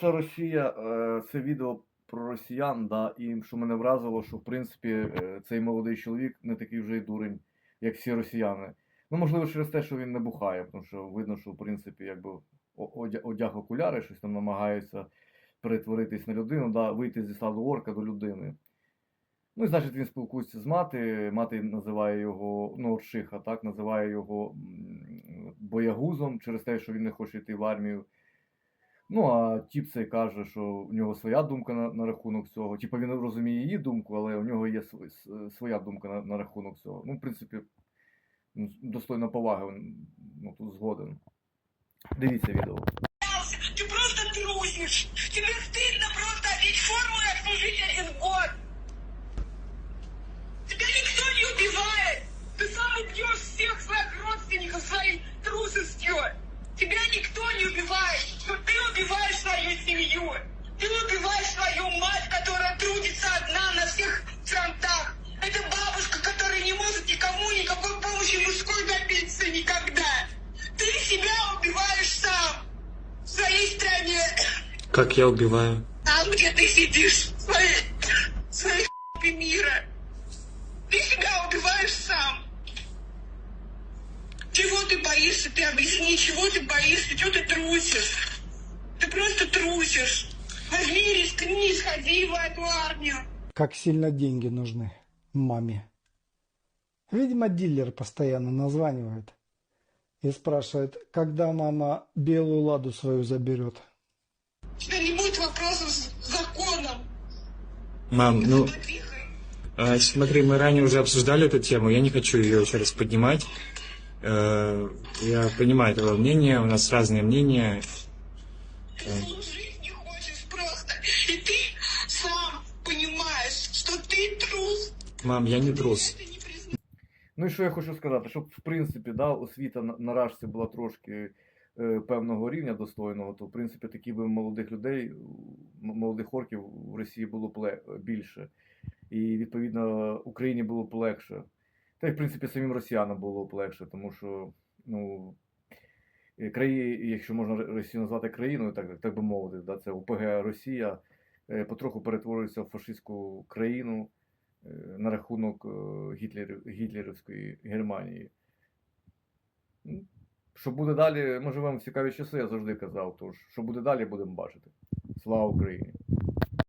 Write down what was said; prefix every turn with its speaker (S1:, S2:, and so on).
S1: це Росія, е, це відео про росіян, да, і що мене вразило, що в принципі е, цей молодий чоловік не такий вже й дурень, як всі росіяни. Ну, можливо, через те, що він не бухає, тому що видно, що в принципі якби одяг окуляри, щось там намагається перетворитись на людину, да, вийти зі складу орка до людини. Ну і значить він спілкується з мати. Мати називає його, ну, от Шиха, так, називає його боягузом через те, що він не хоче йти в армію. Ну, а тіп цей каже, що у нього своя думка на, на рахунок цього. Типу він розуміє її думку, але у нього є св- своя думка на, на рахунок цього. Ну, в принципі, ну, достойно поваги, ну, тут згоден. Дивіться відео.
S2: Ти просто трусиш! Тебе стильно просто одеть форму и отслужить Ты убиваешь свою мать, которая трудится одна на всех фронтах. Это бабушка, которая не может никому никакой помощи мужской добиться никогда. Ты себя убиваешь сам в своей стране,
S3: Как я убиваю?
S2: там, где ты сидишь, в своей, в своей мира. Ты себя убиваешь сам. Чего ты боишься? Ты объясни, чего ты боишься, чего ты трусишь? Ты просто трусишь. Рискни, сходи в эту армию.
S4: как сильно деньги нужны маме. Видимо, дилер постоянно названивает и спрашивает, когда мама белую ладу свою заберет.
S2: У тебя не будет вопросов с законом.
S3: Мам, ну, а, смотри, мы ранее уже обсуждали эту тему, я не хочу ее еще раз поднимать. Э, Я понимаю твое мнение, у нас разные мнения.
S2: Ты
S3: Мам, я не трус.
S1: Ну і що я хочу сказати, щоб в принципі да, освіта на, на була трошки е, певного рівня достойного, то в принципі таких би молодих людей, молодих орків в Росії було б ле- більше. І відповідно Україні було б легше. Та й в принципі самим росіянам було б легше, тому що ну. е, Краї, якщо можна Росію назвати країною, так, так би мовити, да, це ОПГ Росія е, потроху перетворюється в фашистську країну на рахунок Гітлер, гітлерівської Германії. Ну, Що буде далі, ми живемо в цікаві часи, я завжди казав. Тож, що буде далі, будемо бачити. Слава Україні!